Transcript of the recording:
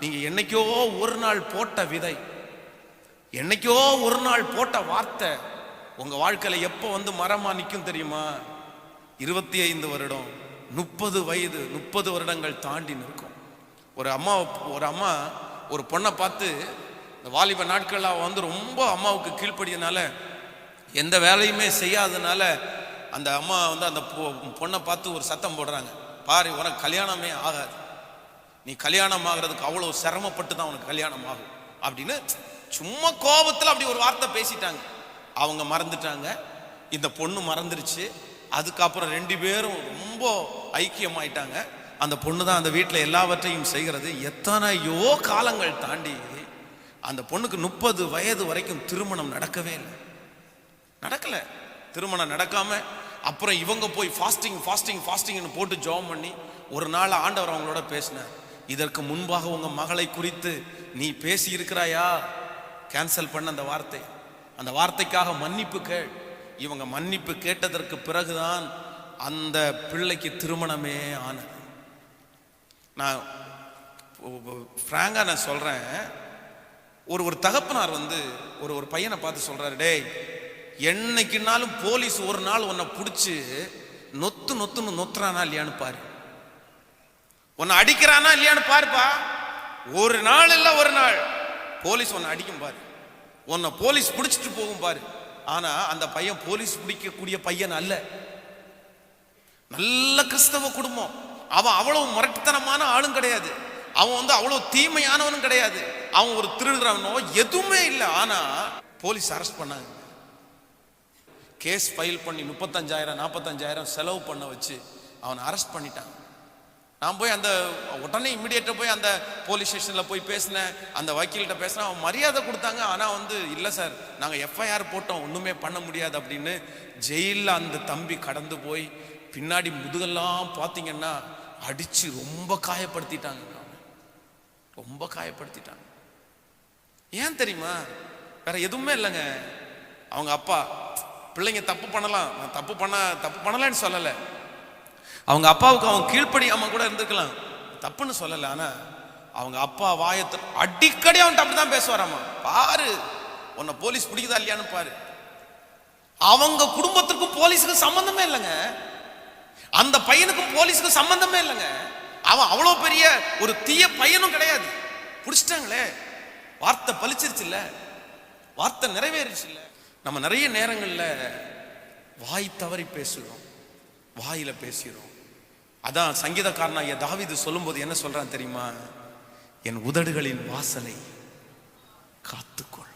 நீங்க என்னைக்கோ ஒரு நாள் போட்ட விதை என்னைக்கோ ஒரு நாள் போட்ட வார்த்தை உங்க வாழ்க்கையில எப்போ வந்து மரமா நிற்கும் தெரியுமா? இருபத்தி ஐந்து வருடம் முப்பது வயது முப்பது வருடங்கள் தாண்டி நிற்கும். ஒரு அம்மா ஒரு அம்மா ஒரு பொண்ணை பார்த்து இந்த வாலிப நாட்களில் அவ வந்து ரொம்ப அம்மாவுக்கு கீழ்ப்படியனால எந்த வேலையுமே செய்யாதனால அந்த அம்மா வந்து அந்த பொ- பொண்ணை பார்த்து ஒரு சத்தம் போடுறாங்க. பாரு உனக்கு கல்யாணமே ஆகாது. நீ கல்யாணம் ஆகிறதுக்கு அவ்வளோ சிரமப்பட்டு தான் உனக்கு கல்யாணம் ஆகும் அப்படின்னு சும்மா கோபத்தில் அப்படி ஒரு வார்த்தை பேசிட்டாங்க. அவங்க மறந்துட்டாங்க. இந்த பொண்ணு மறந்துருச்சு. அதுக்கப்புறம் ரெண்டு பேரும் ரொம்ப ஐக்கியமாயிட்டாங்க. அந்த பொண்ணு தான் அந்த வீட்டில் எல்லாவற்றையும் செய்கிறது. எத்தனையோ காலங்கள் தாண்டி அந்த பொண்ணுக்கு முப்பது வயது வரைக்கும் திருமணம் நடக்கவே இல்லை. நடக்கலை. திருமணம் நடக்காம அப்புறம் இவங்க போய் ஃபாஸ்டிங் ஃபாஸ்டிங் ஃபாஸ்டிங்னு போட்டு ஜெபம் பண்ணி ஒரு நாள் ஆண்டவர் அவங்களோட பேசினார். இதற்கு முன்பாக உங்க மகளை குறித்து நீ பேசி இருக்கிறாயா கேன்சல் பண்ண அந்த வார்த்தை. அந்த வார்த்தைக்காக மன்னிப்பு கேள். இவங்க மன்னிப்பு கேட்டதற்கு பிறகுதான் அந்த பிள்ளைக்கு திருமணமே ஆனது. நான் ஃப்ராங்காக நான் சொல்கிறேன் ஒரு ஒரு தகப்பனார் வந்து ஒரு ஒரு பையனை பார்த்து சொல்கிறாரு டேய் என்னைக்குனாலும் போலீஸ் ஒரு நாள் உன்னை பிடிச்சி நொத்து நொத்துன்னு நொத்துறானா இல்லையான்னு பாரு. உன்னை அடிக்கிறானா இல்லையான்னு பாருப்பா. ஒரு நாள் இல்லை ஒரு நாள். போலீஸ் உன்னை அடிக்கும் பாரு. உன்னை போலீஸ் பிடிச்சிட்டு போகும் பாரு. ஆனா அந்த பையன் போலீஸ் பிடிக்கக்கூடிய பையன் அல்ல. நல்ல கிறிஸ்தவ குடும்பம். அவன் அவ்வளவு முரட்டுத்தனமான ஆளும் கிடையாது. அவன் வந்து அவ்வளவு தீமையானவனும் கிடையாது. அவன் ஒரு திருடுறவனோ எதுவுமே இல்லை. ஆனா போலீஸ் அரெஸ்ட் பண்ணாங்க. கேஸ் ஃபைல் பண்ணி முப்பத்தஞ்சாயிரம் நாற்பத்தஞ்சாயிரம் செலவு பண்ண வச்சு அவனை அரெஸ்ட் பண்ணிட்டாங்க. நான் போய் அந்த உடனே இம்மிடியேட்டாக போய் அந்த போலீஸ் ஸ்டேஷனில் போய் பேசினேன். அந்த வக்கீல்கிட்ட பேசினேன். அவன் மரியாதை கொடுத்தாங்க. ஆனால் வந்து இல்லை சார் நாங்கள் எஃப்ஐஆர் போட்டோம். ஒன்றுமே பண்ண முடியாது அப்படின்னு ஜெயிலில் அந்த தம்பி கடந்து போய் பின்னாடி முதுகெல்லாம் பார்த்தீங்கன்னா அடித்து ரொம்ப காயப்படுத்திட்டாங்க. ரொம்ப காயப்படுத்திட்டாங்க. ஏன் தெரியுமா? வேற எதுவுமே இல்லைங்க. அவங்க அப்பா பிள்ளைங்க தப்பு பண்ணலாம். நான் தப்பு பண்ண தப்பு பண்ணலன்னு சொல்லலை. அவங்க அப்பாவுக்கு அவன் கீழ்ப்படியாமல் கூட இருந்திருக்கலாம் தப்புன்னு சொல்லலை ஆனால் அவங்க அப்பா வாயத்தை அடிக்கடி அவன் அப்படி தான் பேசுவாராமா பாரு உன்னை போலீஸ் பிடிக்குதா இல்லையான்னு பாரு. அவங்க குடும்பத்திற்கும் போலீஸுக்கும் சம்மந்தமே இல்லைங்க. அந்த பையனுக்கும் போலீஸுக்கும் சம்மந்தமே இல்லைங்க. அவன் அவ்வளோ பெரிய ஒரு தீய பையனும் கிடையாது. பிடிச்சிட்டாங்களே. வார்த்தை பழிச்சிருச்சு இல்லை வார்த்தை நிறைவேறிச்சு இல்லை நம்ம நிறைய நேரங்களில் வாய் தவறி பேசுகிறோம் வாயில பேசிடும் அதான் சங்கீதக்காரன் ஐயா இது சொல்லும்போது என்ன சொல்றான் தெரியுமா? என் உதடுகளின் வாசலை காத்துக்கொள்.